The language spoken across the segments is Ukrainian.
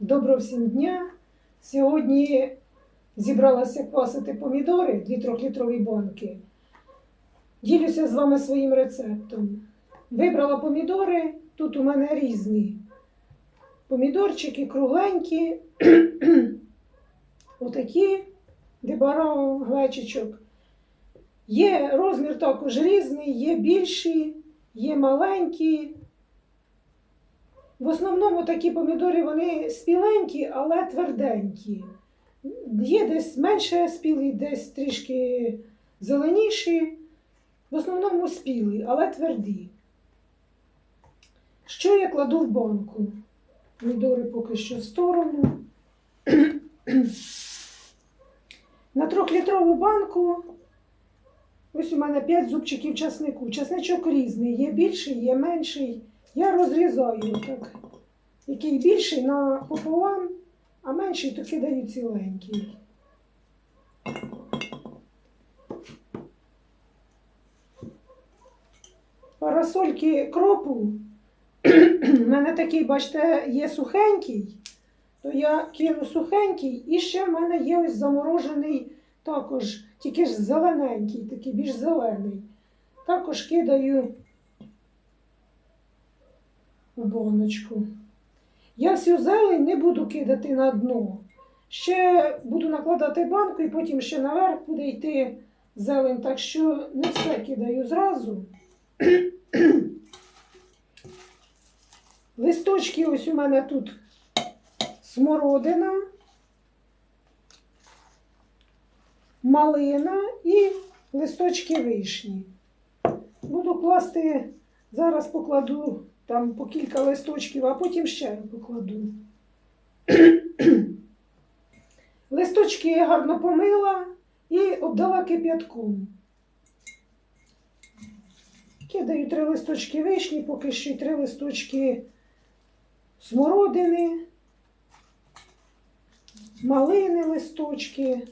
Доброго всім дня! Сьогодні зібралася квасити помідори, 2-3-літрові банки. Ділюся з вами своїм рецептом. Вибрала помідори, тут у мене різні. Помідорчики кругленькі, отакі, дебаро глечичок. Є розмір також різний, є більші, є маленькі. В основному такі помідори вони спіленькі, але тверденькі. Є десь менше спілі, десь трішки зеленіші. В основному спілі, але тверді. Що я кладу в банку? Помідори поки що в сторону. На трьохлітрову банку ось у мене 5 зубчиків часнику. Часничок різний, є більший, є менший. Я розрізаю так. Який більший на пополам, а менший то кидаю ціленький. Парасольки кропу. У мене такий, бачите, є сухенький, то я кину сухенький, і ще в мене є ось заморожений також, тільки ж зелененький, такий більш зелений. Також кидаю баночку. Я всю зелень не буду кидати на дно. Ще буду накладати банку і потім ще наверх буде йти зелень, так що не все кидаю зразу. Листочки ось у мене тут смородина, малина і листочки вишні. Буду класти, зараз покладу там по кілька листочків, а потім ще покладу. Листочки я гарно помила і обдала кип'ятком. Кидаю три листочки вишні, поки що й три листочки смородини, малини листочки.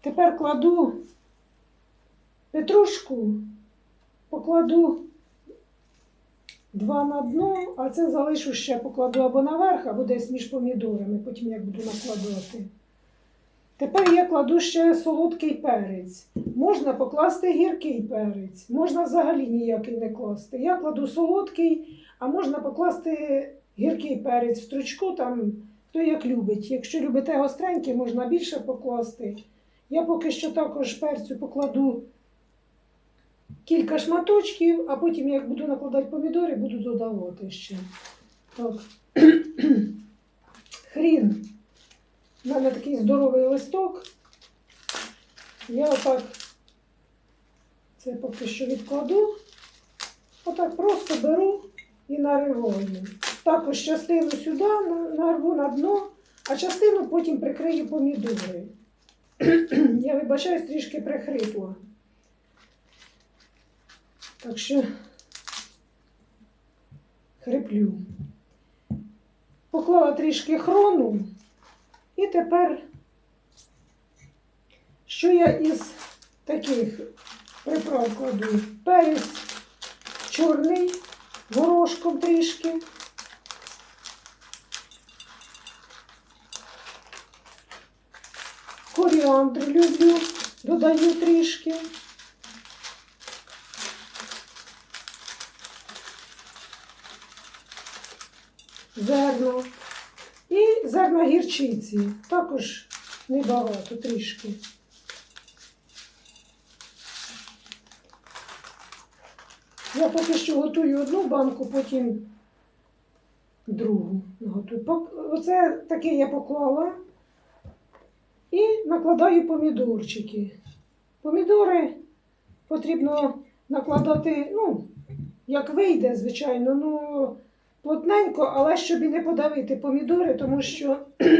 Тепер кладу петрушку, покладу два на дно, а це залишу ще покладу або наверх, або десь між помідорами, потім як буду накладати. Тепер я кладу ще солодкий перець. Можна покласти гіркий перець, можна взагалі ніякий не класти. Я кладу солодкий, а можна покласти гіркий перець в стручку, там хто як любить. Якщо любите гостренький, можна більше покласти. Я поки що також перцю покладу кілька шматочків, а потім, як буду накладати помідори, буду додавати ще. Так. Хрін. У мене такий здоровий листок. Я отак це поки що відкладу. Отак просто беру і нариваю. Також частину сюди нарву на дно, а частину потім прикрию помідори. Я вибачаюсь, трішки прихрипла. Так що хриплю. Поклала трішки хрону. І тепер, що я із таких приправ кладу? Перець чорний, горошком трішки. Коріандр люблю, додаю трішки. Зерно. І зерна гірчиці. Також небагато трішки. Я поки що готую одну банку, потім другу готую. Оце таке я поклала і накладаю помідорчики. Помідори потрібно накладати, ну, як вийде, звичайно, ну плотненько, але щоб і не подавити помідори, тому що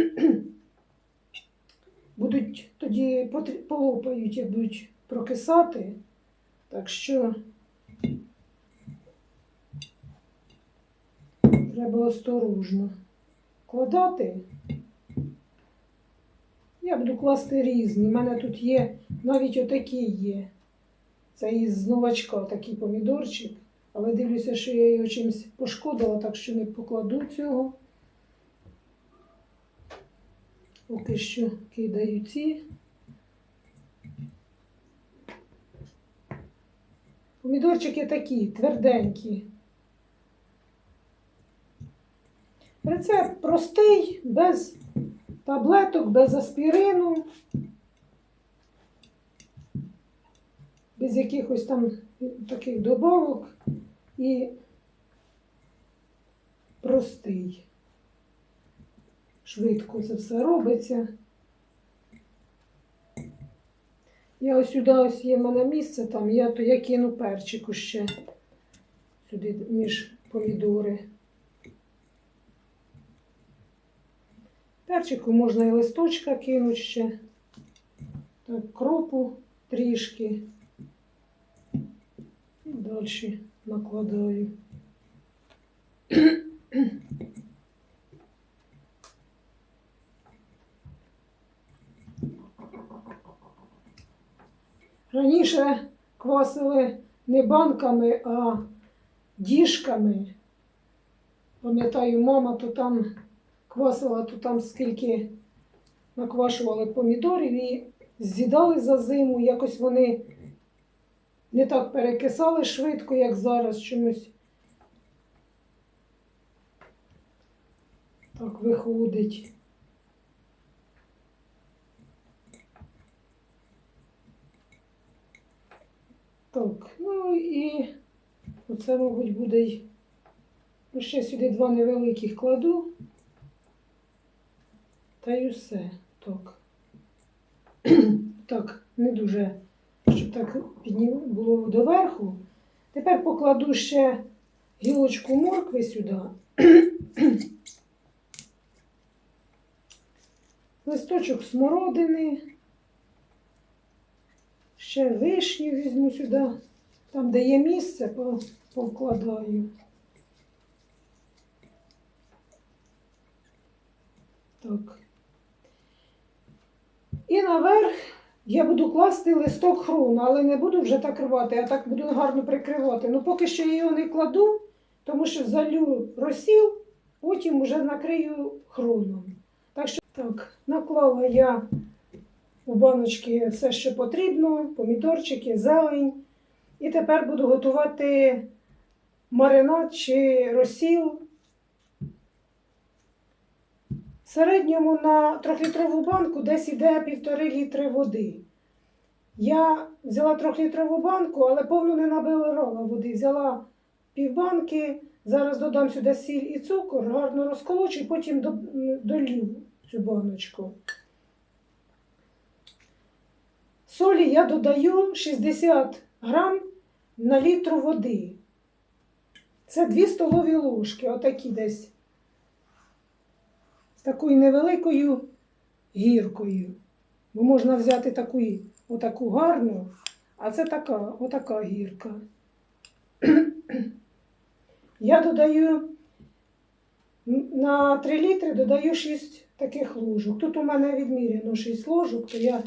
будуть тоді полопають, як будуть прокисати. Так що треба осторожно кладати. Я буду класти різні. У мене тут є навіть отакі є. Це із новачка такий помідорчик. Але дивлюся, що я його чимось пошкодила, так що не покладу цього. Поки що кидаю ці. Помідорчики такі, тверденькі. Рецепт простий, без таблеток, без аспірину, без якихось там таких добавок і простий. Швидко це все робиться. Я ось сюди ось є в мене місце там, я то я кину перчику ще сюди між помідори. Перчику можна і листочка кинути ще. Так, кропу трішки. І далі накладаю. Раніше квасили не банками, а діжками. Пам'ятаю, мама то там квасила, то там скільки наквашували помідорів і з'їдали за зиму. Якось вони не так перекисали швидко, як зараз чомусь. Так виходить. Так, ну і оце, мабуть, буде. Ну, ще сюди два невеликих кладу. Та й усе. Так. так, не дуже, щоб так було доверху. Тепер покладу ще гілочку моркви сюди. Листочок смородини. Ще вишні візьму сюди. Там, де є місце, по- повкладаю. Так. І наверх я буду класти листок хрону, але не буду вже так рвати, а так буду гарно прикривати. Ну, поки що я його не кладу, тому що залю розсіл, потім вже накрию хроном. Так що так, наклала я у баночки все, що потрібно, помідорчики, зелень. І тепер буду готувати маринад чи розсіл. В середньому на трьохлітрову банку десь іде півтори літри води. Я взяла трьохлітрову банку, але повну не набирала води. Взяла півбанки, зараз додам сюди сіль і цукор, гарно розколочу і потім до- долью цю баночку. Солі я додаю 60 грам на літру води. Це 2 столові ложки, отакі десь. З такою невеликою гіркою. Бо можна взяти таку, отаку гарну, а це така, отака гірка. Я додаю на 3 літри додаю 6 таких ложок. Тут у мене відміряно 6 ложок, то я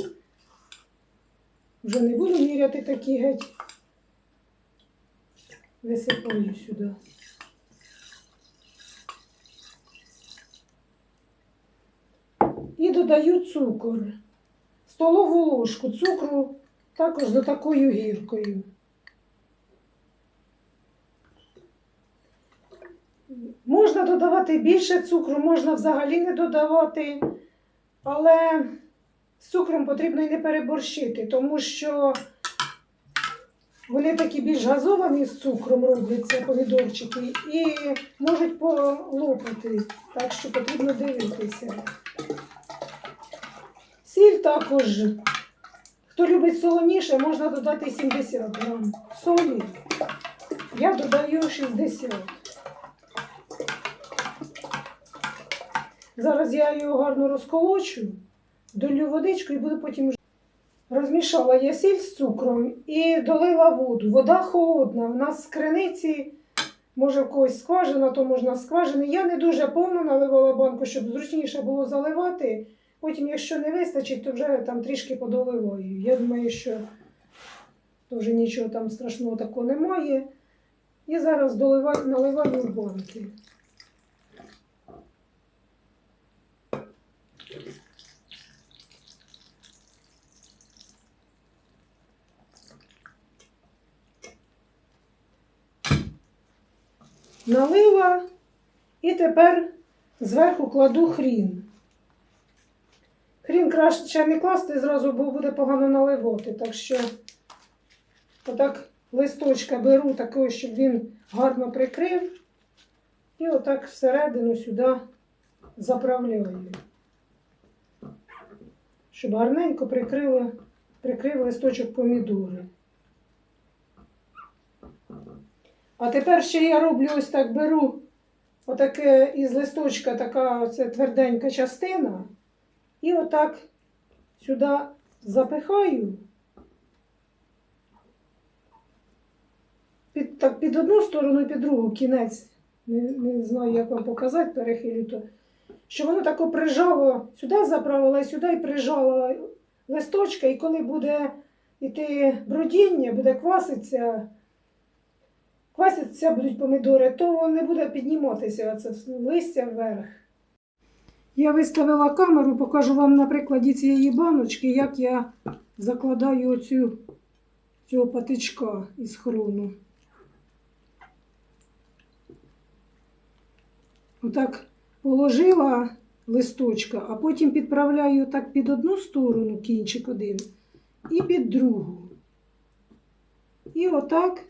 вже не буду міряти такі геть. Висипаю сюди. І додаю цукор. Столову ложку цукру також за такою гіркою. Можна додавати більше цукру, можна взагалі не додавати, але з цукром потрібно і не переборщити, тому що вони такі більш газовані з цукром робляться помідорчики і можуть полопати, так що потрібно дивитися. Також, хто любить солоніше, можна додати 70 грам солі. Я додаю 60. Зараз я його гарно розколочу, долю водичку і буду потім. Розмішала я сіль з цукром і долила воду. Вода холодна. У нас з криниці, може в когось скважина, то можна скважини. Я не дуже повно наливала банку, щоб зручніше було заливати. Потім, якщо не вистачить, то вже там трішки подоливаю. Я думаю, що вже нічого там страшного такого немає. І зараз доливаю, наливаю в банки. Налила і тепер зверху кладу хрін. Хрін краще не класти зразу, бо буде погано наливати. Так що отак листочка беру такого, щоб він гарно прикрив. І отак всередину сюди заправляю. Щоб гарненько прикрило, прикрив листочок помідори. А тепер ще я роблю ось так беру отаке із листочка така оце тверденька частина. І отак сюди запихаю. Під, так, під одну сторону і під другу кінець. Не, не знаю, як вам показати, перехилю то. Що воно тако прижало, сюди заправила і сюди і прижала листочка, і коли буде йти бродіння, буде кваситися, кваситися будуть помідори, то не буде підніматися це листя вверх. Я виставила камеру, покажу вам на прикладі цієї баночки, як я закладаю оцю цього патичка із хрону. Отак положила листочка, а потім підправляю так під одну сторону кінчик один і під другу. І отак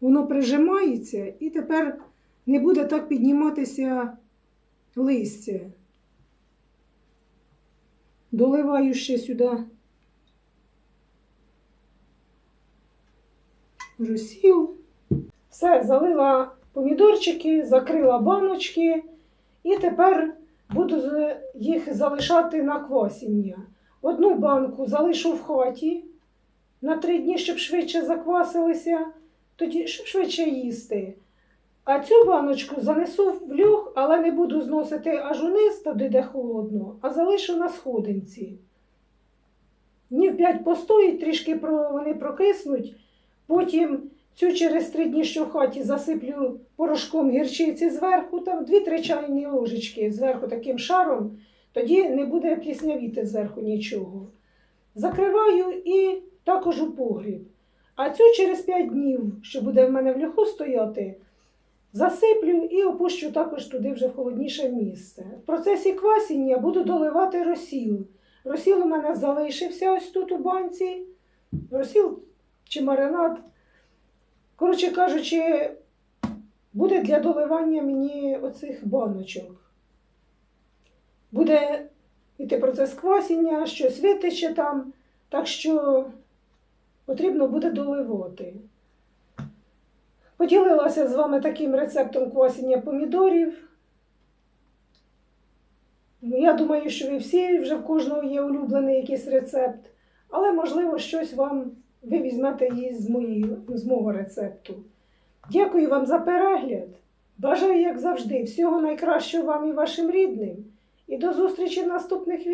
воно прижимається, і тепер не буде так підніматися листя. Доливаю ще сюди розсіл. Все, залила помідорчики, закрила баночки і тепер буду їх залишати на квасіння. Одну банку залишу в хаті на три дні, щоб швидше заквасилися, тоді щоб швидше їсти. А цю баночку занесу в люх, але не буду зносити аж униз, туди, де холодно, а залишу на сходинці. Днів п'ять постоїть, трішки вони прокиснуть. Потім цю через три дні, що в хаті засиплю порошком гірчиці зверху, там 2-3 чайні ложечки зверху таким шаром, тоді не буде пліснявіти зверху нічого. Закриваю і також у погріб. А цю через 5 днів, що буде в мене в льоху стояти, засиплю і опущу також туди вже в холодніше місце. В процесі квасіння буду доливати розсіл. Розсіл у мене залишився ось тут у банці. Розсіл чи маринад. Коротше кажучи, буде для доливання мені оцих баночок. Буде йти процес квасіння, щось витече там, так що потрібно буде доливати. Поділилася з вами таким рецептом квасіння помідорів. Ну, Я думаю, що ви всі вже в кожного є улюблений якийсь рецепт, але можливо щось вам ви візьмете її з, мої, з мого рецепту. Дякую вам за перегляд. Бажаю, як завжди, всього найкращого вам і вашим рідним. І до зустрічі в наступних відео.